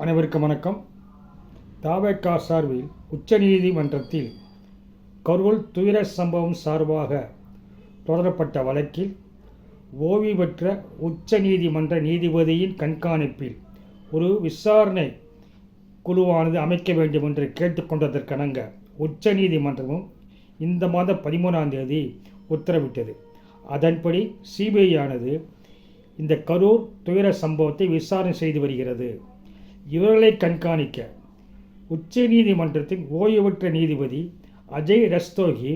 அனைவருக்கும் வணக்கம். தாவேக்கா சார்பில் உச்சநீதிமன்றத்தில் கருவல் துயர சம்பவம் சார்பாக தொடரப்பட்ட வழக்கில் ஓய்வு பெற்ற உச்சநீதிமன்ற நீதிபதியின் கண்காணிப்பில் ஒரு விசாரணை குழுவானது அமைக்க வேண்டும் என்று கேட்டுக்கொண்டதற்கணங்க உச்சநீதிமன்றமும் இந்த மாதம் பதிமூணாம் தேதி உத்தரவிட்டது. அதன்படி சிபிஐ ஆனது இந்த கரூர் துயர சம்பவத்தை விசாரணை செய்து வருகிறது. இவர்களை கண்காணிக்க உச்ச நீதிமன்றத்தின் ஓய்வுபெற்ற நீதிபதி அஜய் ரஸ்தோகி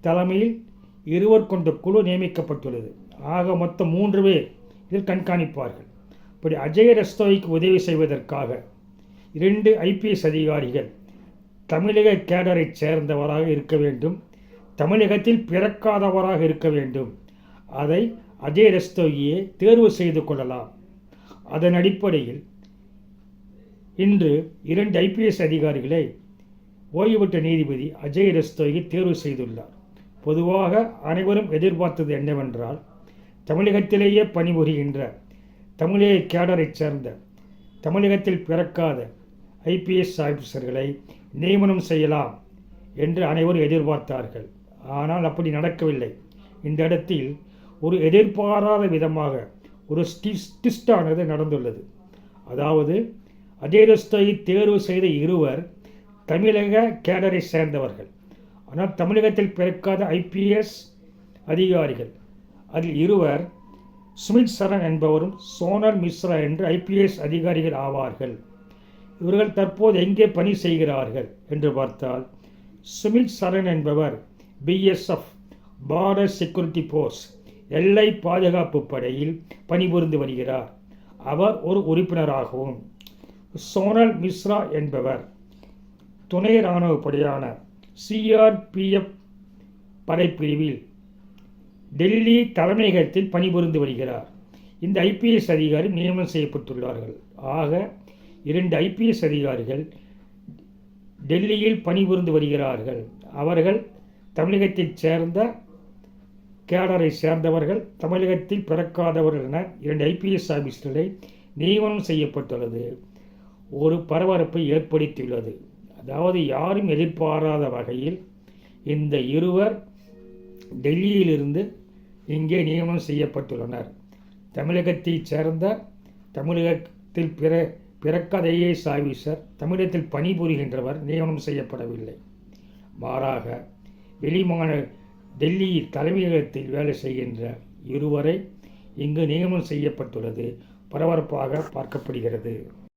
தலைமையில் இருவர் கொண்ட குழு நியமிக்கப்பட்டுள்ளது. ஆக மொத்தம் மூன்று பேர் இதில் கண்காணிப்பார்கள். இப்படி அஜய் ரஸ்தோகிக்கு உதவி செய்வதற்காக இரண்டு ஐபிஎஸ் அதிகாரிகள் தமிழக கேடரைச் சேர்ந்தவராக இருக்க வேண்டும் தமிழகத்தில் பிறக்காதவராக இருக்க வேண்டும். அதை அஜய் ரஸ்தோகியே தேர்வு செய்து கொள்ளலாம். அதன் அடிப்படையில் இன்று இரண்டு ஐபிஎஸ் அதிகாரிகளை ஓய்வு பெற்ற நீதிபதி அஜய் ரஸ்தோகி தேர்வு செய்துள்ளார். பொதுவாக அனைவரும் எதிர்பார்த்தது என்னவென்றால் தமிழகத்திலேயே பணிபுரிகின்ற தமிழக கேடரைச் சேர்ந்த தமிழகத்தில் பிறக்காத ஐபிஎஸ் ஆஃபீஸர்களை நியமனம் செய்யலாம் என்று அனைவரும் எதிர்பார்த்தார்கள். ஆனால் அப்படி நடக்கவில்லை. இந்த இடத்தில் ஒரு எதிர்பாராத விதமாக ஒரு ஸ்டிஸ்டானது நடந்துள்ளது. அதாவது அஜயரஸ்தை தேர்வு செய்த இருவர் தமிழக கேடரை சேர்ந்தவர்கள். ஆனால் தமிழகத்தில் பிறக்காத ஐபிஎஸ் அதிகாரிகள். அதில் இருவர் சுமித் சரண் என்பவரும் சோனல் மிஸ்ரா என்று ஐபிஎஸ் அதிகாரிகள் ஆவார்கள். இவர்கள் தற்போது எங்கே பணி செய்கிறார்கள் என்று பார்த்தால் சுமித் சரண் என்பவர் பிஎஸ்எஃப் பார்டர் செக்யூரிட்டி ஃபோர்ஸ் எல்லை பாதுகாப்பு படையில் பணிபுரிந்து வருகிறார். அவர் ஒரு உறுப்பினராகவும் சோனல் மிஸ்ரா என்பவர். துணை இராணுவ படையான சிஆர்பிஎஃப் படைப்பிரிவில் டெல்லி தலைமையகத்தில் பணிபுரிந்து வருகிறார். இந்த ஐபிஎஸ் அதிகாரி நியமனம் செய்யப்பட்டுள்ளார்கள். ஆக இரண்டு ஐபிஎஸ் அதிகாரிகள் டெல்லியில் பணிபுரிந்து வருகிறார்கள். அவர்கள் தமிழகத்தைச் சேர்ந்த கேடரை சேர்ந்தவர்கள் தமிழகத்தில் பிறக்காதவர்கள் என இரண்டு ஐபிஎஸ் ஆஃபீஸர்களை நியமனம் செய்யப்பட்டுள்ளது. ஒரு பரபரப்பை ஏற்படுத்தியுள்ளது. அதாவது யாரும் எதிர்பாராத வகையில் இந்த இருவர் டெல்லியிலிருந்து இங்கே நியமனம் செய்யப்பட்டுள்ளனர். தமிழகத்தைச் சேர்ந்த தமிழகத்தில் பிற பிறக்காத ஐஏஎஸ் ஆஃபீஸர் தமிழகத்தில் பணிபுரிகின்றவர் நியமனம் செய்யப்படவில்லை. மாறாக வெளிமான டெல்லி தலைமையகத்தில் வேலை செய்கின்ற இருவரை இங்கு நியமனம் செய்யப்பட்டுள்ளது. பரபரப்பாக பார்க்கப்படுகிறது.